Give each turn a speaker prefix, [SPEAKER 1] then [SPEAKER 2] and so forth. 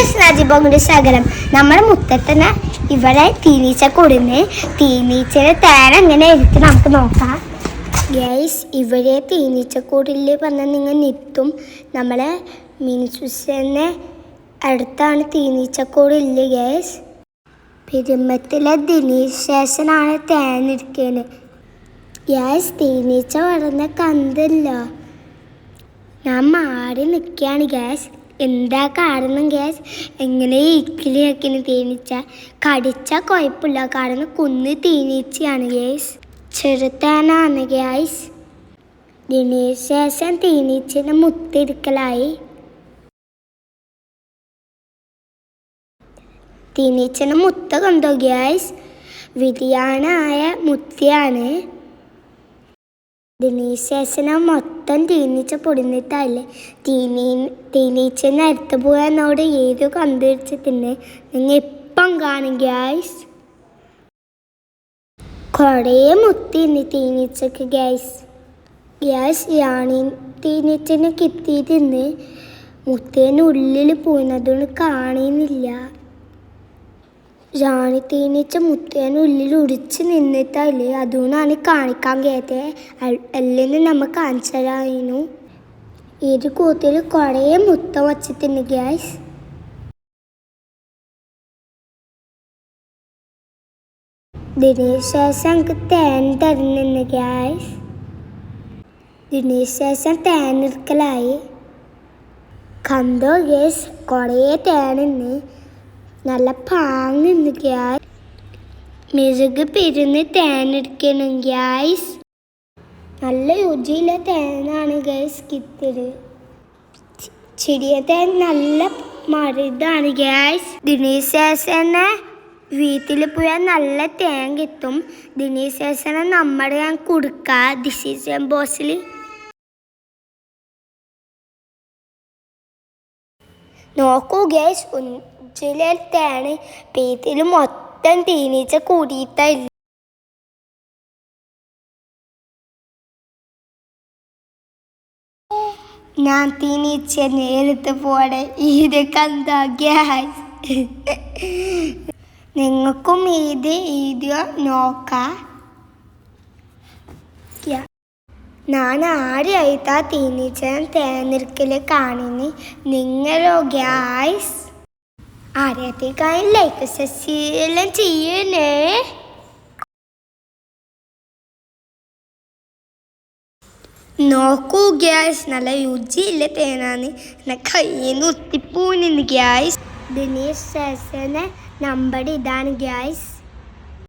[SPEAKER 1] Gas രാജഭോഗിന്റെ ശകലം. നമ്മുടെ മുത്തട്ടനെ ഇവിടെ തീനീച്ച കൊടുന്ന് തീനീച്ചയുടെ തേൻ എങ്ങനെ എടുത്ത് നമുക്ക് നോക്കാം. ഗൈസ് ഇവിടെ തേനീച്ചക്കൂടിൽ പറഞ്ഞാൽ നിങ്ങൾ നിത്തും. നമ്മളെ മിനിസുസനെ അടുത്താണ് തേനീച്ചക്കൂടില്ല ഗൈസ് പെരുമ്പത്തിലെ ദിനീഷ് ശേഷനാണ് തേനിരിക്കുന്നത് ഗ്യാസ് തീനീച്ച വളർന്ന കന്തല്ല. ഞാൻ മാറി നിൽക്കുകയാണ് ഗ്യാസ് എന്താ കാരണം ഗ്യാസ് എങ്ങനെ ഇക്കിലി വെക്കുന്ന തേനീച്ച? കടിച്ച കുഴപ്പമില്ല കാരണം കുന്ന് തേനീച്ചയാണ് ഗ്യാസ് ചെറുത്താനാണ് ഗ്യാസ് ദിനേശ് ശേഷം തേനീച്ചനെ മുത്തിരിക്കലായി തേനീച്ചനെ മുത്ത കണ്ടോ ഗ്യാസ് വിരിയാനായ മുത്തിയാണ്. ദിനീശേഷനെ മൊത്തം തീനീച്ച പൊടിഞ്ഞിട്ടല്ലേ? തീനീ തീനീച്ച അടുത്ത് പോയെന്നോട് ഏത് കണ്ടുപിടിച്ച് തിന്നെ? നിങ്ങൾ ഇപ്പം കാണും ഗ്യാസ് കുറേ മുത്തിന്ന് തീനീച്ചക്ക് ഗ്യാസ് ഗ്യാസ് യാണി തീനീച്ചനെ കിട്ടിയിരുന്ന് മുത്തേന്റെ ഉള്ളിൽ പോയിന് കാണുന്നില്ല. റാണി തേനീച്ച മുത്തേനുള്ളിൽ ഉടിച്ച് നിന്നിട്ടല്ലേ? അതുകൊണ്ടാണ് കാണിക്കാൻ കയറ്റേ അല്ലെങ്കിൽ നമ്മൾ കാണിച്ചു തരായിരുന്നു ഏത് കൂത്തിൽ കുറേ മുത്തം വച്ചിട്ടുണ്ട് ഗ്യാസ് ദിനേശേഷം എനിക്ക് തേൻ തരുന്നുണ്ട് ഗ്യാസ് ദിനേശേഷം തേൻ എടുക്കലായി. കണ്ടോ ഗ്യാസ് കുറേ തേനുണ്ട് നല്ല പാങ്ങുണ്ട് ഗ്യാസ് മെഴുക് പിരിന്ന് തേനെടുക്കണം ഗ്യാസ് നല്ല രുചിയുള്ള തേനാണ് ഗ്യാസ് കിട്ടത് ചെടിയ തേൻ നല്ല മരുതാണ് ഗ്യാസ് ദിനേശേഷനെ വീട്ടിൽ പോയാൽ നല്ല തേൻ കിട്ടും. ദിനേശേഷനെ നമ്മുടെ ഞാൻ കൊടുക്കുക ഡിസിഷൻ ബോസിൽ നോക്കൂ ഗ്യാസ് ഉജ്ജിലാണ് വീട്ടിൽ മൊത്തം തേനീച്ച കൂടിയിട്ടില്ല ഞാൻ തേനീച്ച നേരത്തെ പോടെ. ഇത് ഗ്യാസ് നിങ്ങൾക്കും ഇത് ഇത് നോക്കാം. ഞാൻ ആരായിട്ടാ തീനീച്ചൻ തേനിരക്കിൽ കാണിന് നിങ്ങളോ ഗ്യാസ് ആരെയത്തേക്കായി ലൈക്ക് സസ്യെല്ലാം ചെയ്യണേ. നോക്കൂ ഗ്യാസ് നല്ല രുചിയില്ല തേനാന്ന് എന്നെ കയ്യിൽ നിന്ന് ഒത്തിപ്പോകുന്നു ഗ്യാസ് ദിനേശ് ശേഷന് നമ്പർ ഇതാണ് ഗ്യാസ്